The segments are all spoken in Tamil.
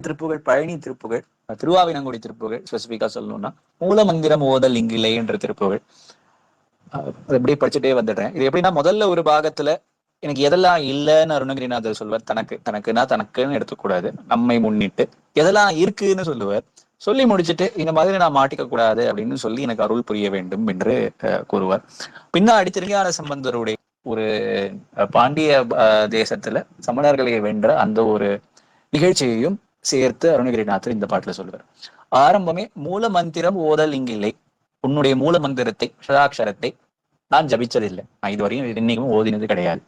திருப்புகள் பழனி திருப்புகள் திருவாவினங்குடி திருப்புகள் ஸ்பெசிபிக்கா சொல்லணும்னா மூலமந்திரம் ஓதல் இங்கில்லை என்ற திருப்புகள். அஹ் அப்படியே படிச்சுட்டே வந்துடுறேன். இது எப்படின்னா முதல்ல ஒரு பாகத்துல எனக்கு எதெல்லாம் இல்லைன்னு அருணகிரிநாதர் சொல்வார். தனக்கு தனக்குன்னா தனக்குன்னு எடுத்துக்கூடாது. நம்மை முன்னிட்டு எதெல்லாம் இருக்குன்னு சொல்லுவார். சொல்லி முடிச்சுட்டு இந்த மாதிரி நான் மாட்டிக்க கூடாது அப்படின்னு சொல்லி எனக்கு அருள் புரிய வேண்டும் என்று அஹ், கூறுவார். பின்னாடி திருஞான சம்பந்தருடைய ஒரு பாண்டிய தேசத்துல சமணர்களை வென்ற அந்த ஒரு நிகழ்ச்சியையும் சேர்த்து அருணகிரிநாதர் இந்த பாட்டுல சொல்லுவார். ஆரம்பமே மூல மந்திரம் ஓதல் இங்கில்லை. உன்னுடைய மூல மந்திரத்தை ஷதாட்சரத்தை நான் ஜபிச்சதில்லை. நான் இதுவரையும் இன்னைக்கும் ஓதினது கிடையாது.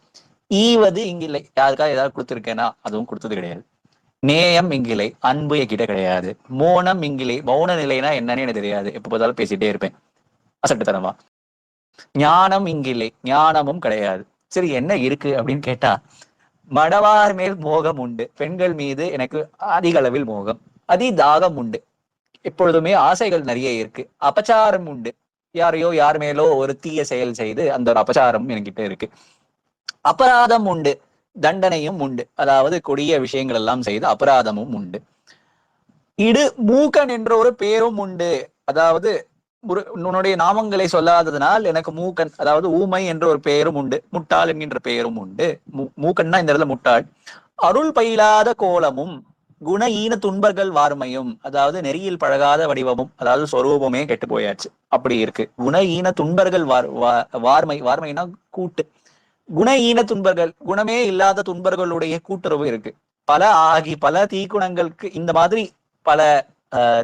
ஈவது இங்கில்லை. யாருக்காக ஏதாவது கொடுத்துருக்கேன்னா அதுவும் கொடுத்தது கிடையாது. நேயம் இங்கிலை அன்பு என்கிட்ட கிடையாது. மோனம் இங்கிலே மௌன நிலைனா என்னன்னு எனக்கு தெரியாது. எப்ப பார்த்தாலும் பேசிட்டே இருப்பேன். அசட்டுத்தனமா. ஞானம் இங்கில்லை. ஞானமும் கிடையாது. சரி என்ன இருக்கு அப்படின்னு கேட்டா மடவார் மேல் மோகம் உண்டு. பெண்கள் மீது எனக்கு அதிக அளவில் மோகம். அதி தாகம் உண்டு. எப்பொழுதுமே ஆசைகள் நிறைய இருக்கு. அபச்சாரம் உண்டு. யாரையோ யார் மேலோ ஒரு தீய செயல் செய்து அந்த ஒரு அபச்சாரம் என்கிட்ட இருக்கு. அபராதம் உண்டு. தண்டனையும் உண்டு. அதாவது கொடிய விஷயங்கள் எல்லாம் செய்து அபராதமும் உண்டு. இடு மூக்கன் என்ற ஒரு பேரும் உண்டு. அதாவது உன்னுடைய நாமங்களை சொல்லாததனால் எனக்கு மூக்கன் அதாவது ஊமை என்ற ஒரு பெயரும் உண்டு முட்டாள் என்கின்ற பெயரும் உண்டு. மூ- மூக்கன்னா இந்த இடத்துல முட்டாள். அருள் பயிலாத கோலமும் குண ஈன துன்பர்கள் வார்மையும் அதாவது நெறியில் பழகாத வடிவமும் அதாவது சொரூபமே கெட்டு போயாச்சு. அப்படி இருக்கு. குண ஈன துன்பர்கள் வார் வா- வார்மை வார்மைனா கூட்டு. குண ஈன துன்பர்கள் குணமே இல்லாத துன்பர்களுடைய கூட்டுறவு இருக்கு. பல ஆகி பல தீக்குணங்களுக்கு இந்த மாதிரி பல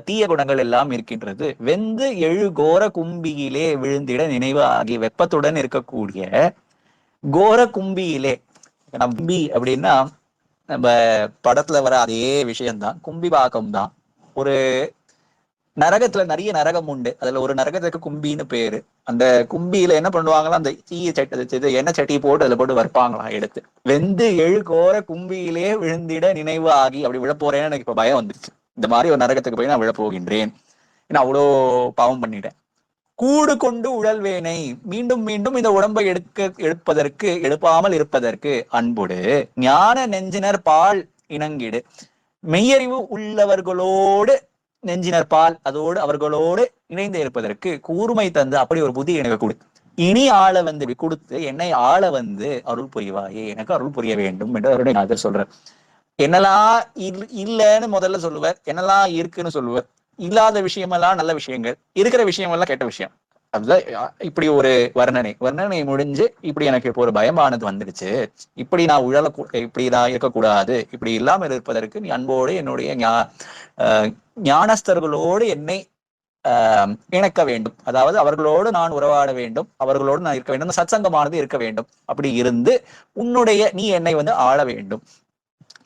தீய குணங்கள் எல்லாம் இருக்கின்றது. வெந்து எழு கோர கும்பியிலே விழுந்திட நினைவு ஆகிய வெப்பத்துடன் இருக்கக்கூடிய கோர கும்பியிலே கும்பி அப்படின்னா நம்ம படத்துல வர அதே விஷயம்தான். கும்பி பாக்கம் தான் ஒரு நரகத்துல நிறைய நரகம் உண்டு. அதுல ஒரு நரகத்துக்கு கும்பின்னு பேரு. அந்த கும்பியில என்ன பண்ணுவாங்களா அந்த தீய சட்டி இது எண்ணெய் சட்டி போட்டு அதுல போட்டு வறுப்பாங்களாம் எடுத்து. வெந்து எழு கோர கும்பியிலே விழுந்திட நினைவு ஆகி அப்படி விழ போறேன்னு எனக்கு இப்ப பயம் வந்துருச்சு. இந்த மாதிரி ஒரு நரகத்துக்கு போய் நான் விழ போகின்றேன். ஏன்னா அவ்வளோ பாவம் பண்ணிட்டேன். கூடு கொண்டு உழல்வேனை மீண்டும் மீண்டும் இந்த உடம்பை எடுக்க எடுப்பதற்கு எடுப்பாமல் இருப்பதற்கு அன்புடு ஞான நெஞ்சினர் பால் இணங்கிடு. மெய்யறிவு உள்ளவர்களோடு நெஞ்சினர் பால் அதோடு அவர்களோடு இணைந்து இருப்பதற்கு கூர்மை தந்து அப்படி ஒரு புதி எனக்கு கொடு. இனி ஆள வந்து கொடுத்து என்னை ஆள வந்து அருள் புரிவாயே எனக்கு அருள் புரிய வேண்டும் என்று அருணாதர் சொல்றார். என்னெல்லாம் இல்லைன்னு முதல்ல சொல்லுவார் என்னெல்லாம் இருக்குன்னு சொல்லுவார். இல்லாத விஷயமெல்லாம் நல்ல விஷயங்கள் இருக்கிற விஷயமெல்லாம் கெட்ட விஷயம். அதுதான் இப்படி ஒரு வர்ணனை வர்ணனை முடிஞ்சு இப்படி எனக்கு இப்போ ஒரு பயமானது வந்துடுச்சு. இப்படி நான் உழல இப்படி நான் இருக்கக்கூடாது. இப்படி இல்லாமல் இருப்பதற்கு நீ அன்போடு என்னுடைய ஞா- ஞானஸ்தர்களோடு என்னை ஆஹ், இணைக்க வேண்டும். அதாவது அவர்களோடு நான் உறவாட வேண்டும். அவர்களோடு நான் இருக்க வேண்டும். சத்சங்கமானது இருக்க வேண்டும். அப்படி இருந்து உன்னுடைய நீ என்னை வந்து ஆள வேண்டும்.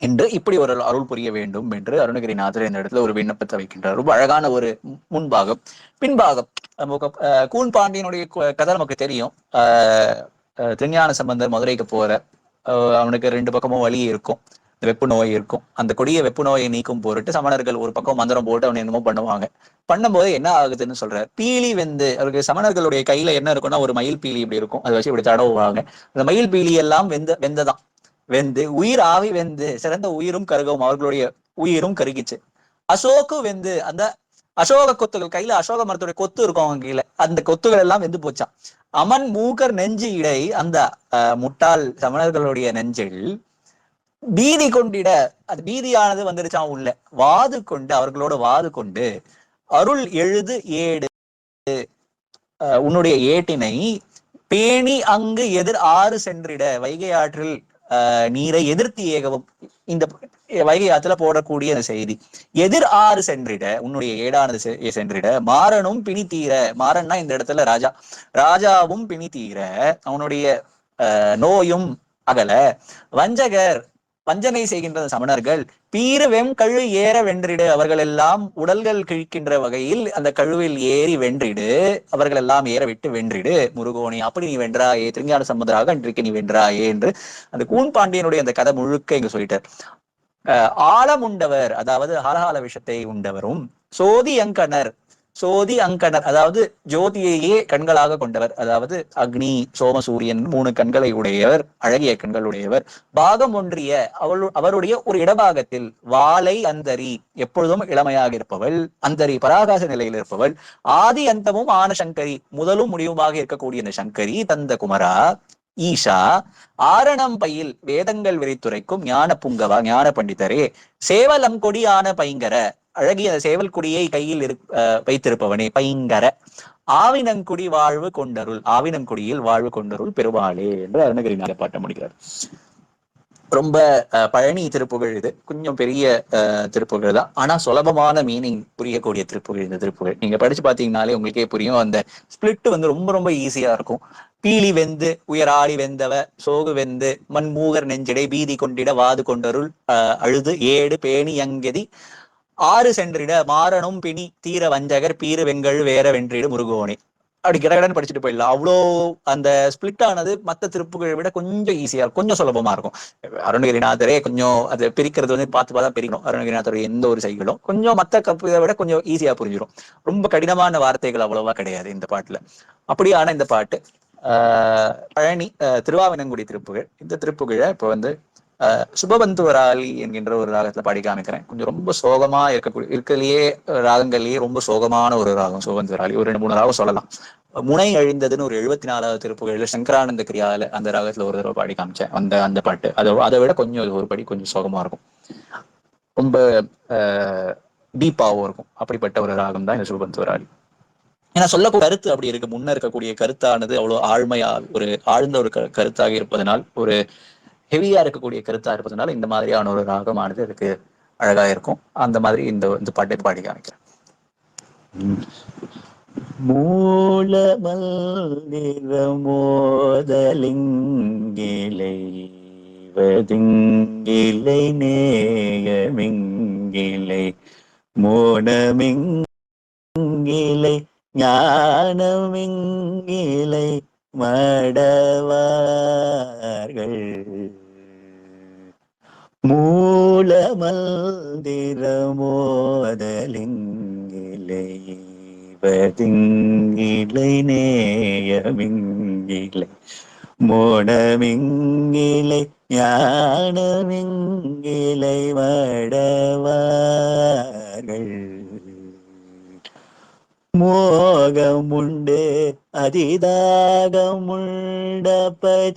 என்று இப்படி ஒரு அருள் புரிய வேண்டும் என்று அருணகிரிநாதர் இந்த இடத்துல ஒரு விண்ணப்பத்தை வைக்கின்றார். ரொம்ப அழகான ஒரு முன்பாகம். பின்பாகம் நமக்கு கூன் பாண்டியனுடைய கதை நமக்கு தெரியும். ஆஹ், திருஞான சம்பந்தர் மதுரைக்கு போற அவனுக்கு ரெண்டு பக்கமும் வலி இருக்கும். இந்த வெப்பு நோய் இருக்கும். அந்த கொடிய வெப்பு நோயை நீக்கும் பொருட்டு சமணர்கள் ஒரு பக்கம் மந்திரம் போட்டு அவன் என்னமோ பண்ணுவாங்க. பண்ணும்போது என்ன ஆகுதுன்னு சொல்றாரு. பீலி வெந்து அவருக்கு சமணர்களுடைய கையில என்ன இருக்கும்னா ஒரு மயில் பீலி இப்படி இருக்கும். அதை வச்சு இப்படி தடவுவாங்க. அந்த மயில் பீலி எல்லாம் வெந்த வெந்ததான் வெந்து உயிர் ஆவி வெந்து சிறந்த உயிரும் கருகவும் அவர்களுடைய உயிரும் கருகிச்சு. அசோக்கு வெந்து அந்த அசோக கொத்துகள் கையில அசோக மரத்துடைய கொத்து இருக்கும் அவங்க கீழே அந்த கொத்துகள் எல்லாம் வெந்து போச்சான் அமன் மூக்கர் நெஞ்சு இடை அந்த அஹ், முட்டாள் சமணர்களுடைய நெஞ்சில் பீதி கொண்டிட அது பீதியானது வந்துருச்சான் உள்ள. வாது கொண்டு அவர்களோட வாது கொண்டு அருள் எழுது ஏடு உன்னுடைய ஏட்டினை பேணி அங்கு எதிர் ஆறு சென்றிட வைகை ஆற்றில் நீரை எதிர்த்து ஏகவும் இந்த வைகை ஆற்றுல போடக்கூடிய அந்த செய்தி. எதிர் ஆறு சென்றிட உன்னுடைய ஏடானது செ- சென்றிட மாறனும் பிணி தீர மாறன்னா இந்த இடத்துல ராஜா ராஜாவும் பிணி தீர அவனுடைய நோயும் அகல. வஞ்சகர் வஞ்சனை செய்கின்ற சமணர்கள் பீறு வெம் கழு ஏற வென்றிடு அவர்கள் எல்லாம் உடல்கள் கிழிக்கின்ற வகையில் அந்த கழுவில் ஏறி வென்றிடு அவர்கள் எல்லாம் ஏற விட்டு வென்றிடு. முருகோணி அப்படி நீ வென்றாயே திருஞான சம்பந்தராக அன்றைக்கு நீ வென்றாயே என்று அந்த கூன் பாண்டியனுடைய அந்த கதை முழுக்க இங்க சொல்லிட்டார். அஹ் ஆழம் உண்டவர் அதாவது ஹாலஹால விஷத்தை உண்டவரும் சோதி அங்கனர் சோதி அங்கனர் அதாவது ஜோதியையே கண்களாக கொண்டவர். அதாவது அக்னி சோமசூரியன் மூணு கண்களை உடையவர் அழகிய கண்கள் உடையவர் பாகம் ஒன்றிய அவள் அவருடைய ஒரு இடபாகத்தில் வாளை அந்தரி எப்பொழுதும் இளமையாக இருப்பவள் அந்தரி பராகாச நிலையில் இருப்பவள். ஆதி அந்தமும் ஆன சங்கரி முதலும் முடிவுமாக இருக்கக்கூடிய இந்த சங்கரி தந்த குமரா. ஈஷா ஆரணம் பையில் வேதங்கள் விரித்துரைக்கும் ஞான புங்கவா ஞான பண்டிதரே. சேவலம் கொடி ஆன பைங்கர அழகிய சேவல் கொடியை கையில் இரு அஹ் வைத்திருப்பவனே பைங்கர. ஆவினங்குடி வாழ்வு கொண்டருள் ஆவினங்குடியில் வாழ்வு கொண்டருள் பெருமாளே என்று அருணகிரிநாத பாட்ட முடிகிறார் ரொம்ப அஹ், பழனி திருப்புகழ் இது. கொஞ்சம் பெரிய அஹ், திருப்புகழ் தான். ஆனா சுலபமான மீனிங் புரியக்கூடிய திருப்புகழ் இந்த திருப்புகழ். நீங்க படிச்சு பாத்தீங்கனாலே உங்களுக்கே புரியும். அந்த ஸ்பிளிட் வந்து ரொம்ப ரொம்ப ஈஸியா இருக்கும். பீலி வெந்து உயராளி வெந்தவ சோகு வெந்து மண்மூகர் நெஞ்சிடை பீதி கொண்டிட வாது கொண்டருள் அஹ், அழுது ஏடு பேணி யங்கெதி ஆறு சென்றிட மாறனும் பிணி தீர வஞ்சகர் பீறு வெங்கல் வேற வென்றிடு முருகோனே. அப்படி கடகடன்னு படிச்சுட்டு போயிடலாம். அவ்வளோ அந்த ஸ்பிளிட் ஆனது மத்த திருப்புகளை விட கொஞ்சம் ஈஸியா இருக்கும். கொஞ்சம் சுலபமா இருக்கும். அருணகிரிநாதரே கொஞ்சம் அதை பிரிக்கிறது வந்து பார்த்து பார்த்தா பிரிக்கணும். அருணகிரிநாதருடைய எந்த ஒரு சைகளும் கொஞ்சம் மத்த கப்பு விட கொஞ்சம் ஈஸியா புரிஞ்சிடும் ரொம்ப கடினமான வார்த்தைகள் அவ்வளவா கிடையாது இந்த பாட்டுல. அப்படியான இந்த பாட்டு ஆஹ் பழனி திருவாவினங்குடி திருப்புகழ் இந்த திருப்புகழை இப்போ வந்து ஆஹ் சுபபந்துவராளி என்கின்ற ஒரு ராகத்துல பாடி காமிக்கிறேன். கொஞ்சம் ரொம்ப சோகமா இருக்கக்கூடிய இருக்கலையே ராகங்கள்லயே ரொம்ப சோகமான ஒரு ராகம் சுபபந்துவராளி ஒரு ரெண்டு மூணு ராகம் சொல்லலாம். முனை அழிந்ததுன்னு ஒரு எழுபத்தி நாலாவது திருப்புகழ்ல சங்கரானந்த கிரியால அந்த ராகத்துல ஒரு தடவை பாடி காமிச்சேன் அந்த அந்த பாட்டு. அதை அதை விட கொஞ்சம் ஒரு படி கொஞ்சம் சோகமா இருக்கும். ரொம்ப டீப்பாகவும் இருக்கும். அப்படிப்பட்ட ஒரு ராகம் தான் இந்த சுபபந்துவராளி ஏன்னா சொல்லக்கூடிய கருத்து அப்படி இருக்கு. முன்ன இருக்கக்கூடிய கருத்தானது அவ்வளவு ஆழ்மையா ஒரு ஆழ்ந்த ஒரு க- கருத்தாக இருப்பதனால் ஒரு ஹெவியா இருக்கக்கூடிய கருத்தா இருப்பதுனால இந்த மாதிரியான ஒரு ராகமானது அதுக்கு அழகா இருக்கும். அந்த மாதிரி இந்த இந்த பாட்டை பாடி காமிக்கிறேன். மூலமல்லிரமோதலிங்கிலை வதிங்கிலை நேயமிங்கிலை மோனமிங்கிலை ஞானமிங்கிலை மடவார்கள். மூலமல்திரமோதலிங்கிலை வதிங்கிலை நேயமிங்கிலை மோனமிங்கிலை ஞானமிங்கிலை மடவார்கள் மோகமுண்டு அதிதாகமுண்ட பச்சாரமுண்ட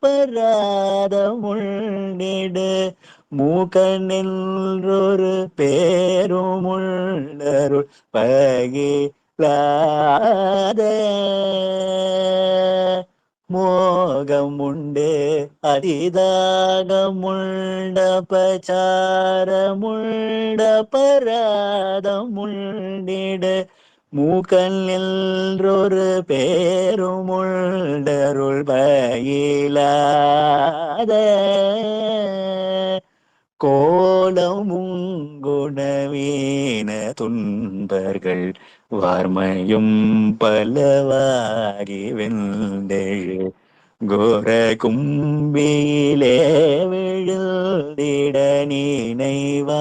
பராதமுண்டிடு மூக்கனின்றொரு பேருமுள்ளருள் பகிலாத மோகமுண்டு அரிதாகமுண்ட பச்சாரமுண்ட பராதமுண்டிட மூக்கல் நின்றொரு பேருமுண்டருள் பயிலாத கோலமுங்குணவீன துன்பர்கள் வார்மையும் பலவாகி வெந்தெழு கோர கும்பியிலே விழுந்திட நினைவாகி.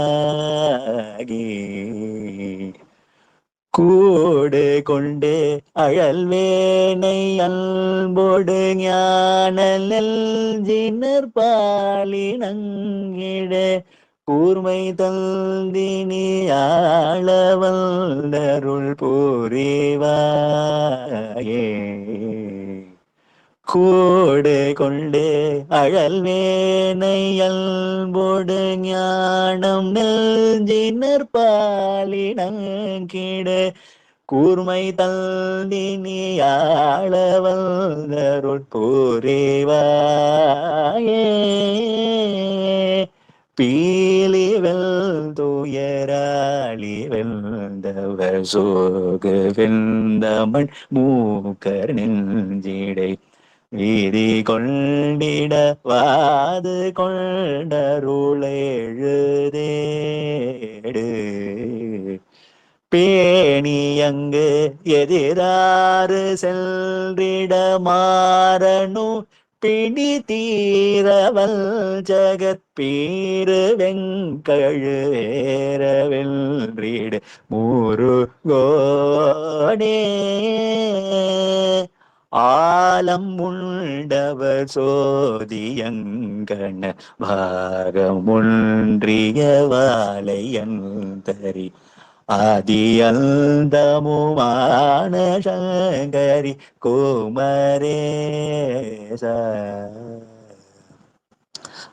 கூடு கொண்டு அழல்வேனை அன்போடு ஞான நெல்ஜினர் பாலினங்கிட கூர்மை தந்தினி ஆளவல்லருள் புரிவாயே. கூடு கொண்டு அழல்வேனை அல்போடு ஞானம் நெஞ்சினர் பாலினங்கிட. கூர்மை தந்தினி ஆளவல்லருள் புரிவாயே. பீலி துயராளி வெந்தவ சோக வெந்தமண் மூக்கர் நெஞ்சிடை. வீதி கொண்டிட வாது கொண்டருளெழுதேடு. பேணி அங்கு எதிராறு செல்றிட மாறனு பிடி தீரவல் ஜகத்பீரு வெங்கழு வேரவென்றீடு முருகோனே ஆலம் உண்டவர் சோதியங்கண பாகமுன்றிய வாழையந்தரி ஆதியந்தமுமான சங்கரி குமரேச.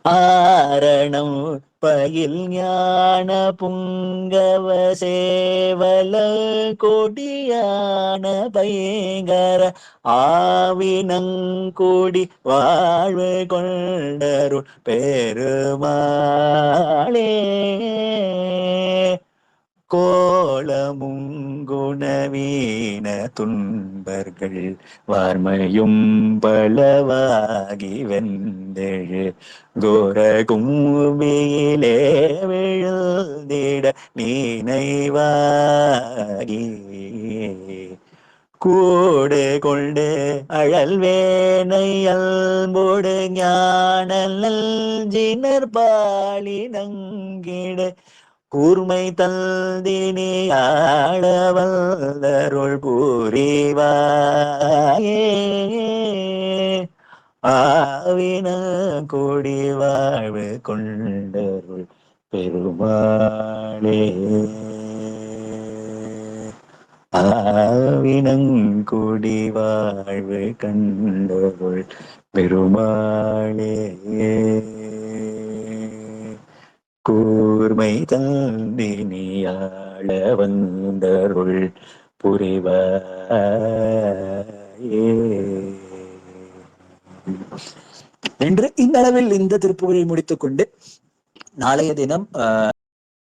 ஆரணம் பயில் ஞான புங்கவ சேவல கொடியான பயங்கர ஆவினங்குடி வாழ்வு கொண்டருள் பெருமாளே. கோலமுங்குணவீன துன்பர்கள் வார்மையும் பலவாகி வெந்தெழு கோரகும்பியிலே விழுந்திட நீனைவாகி கூடு கொண்டு அழல் வேனை அல்போடு ஞானல் ஜினர் பாலி நங்கிடு. கூர்மை தந்தினி ஆடவல்லருள் பூரிவாயே ஆவின கொடி வாழ்வு கொண்டருள் பெருமாளே. ஆவினங்குடி வாழ்வு கண்டருள் பெருமாளே. கூர்மை தந்தினியாள வந்தருள் புரிவாயே. என்று இந்த அளவில் இந்த திருப்புகழை முடித்துக்கொண்டு நாளைய தினம் ஆஹ்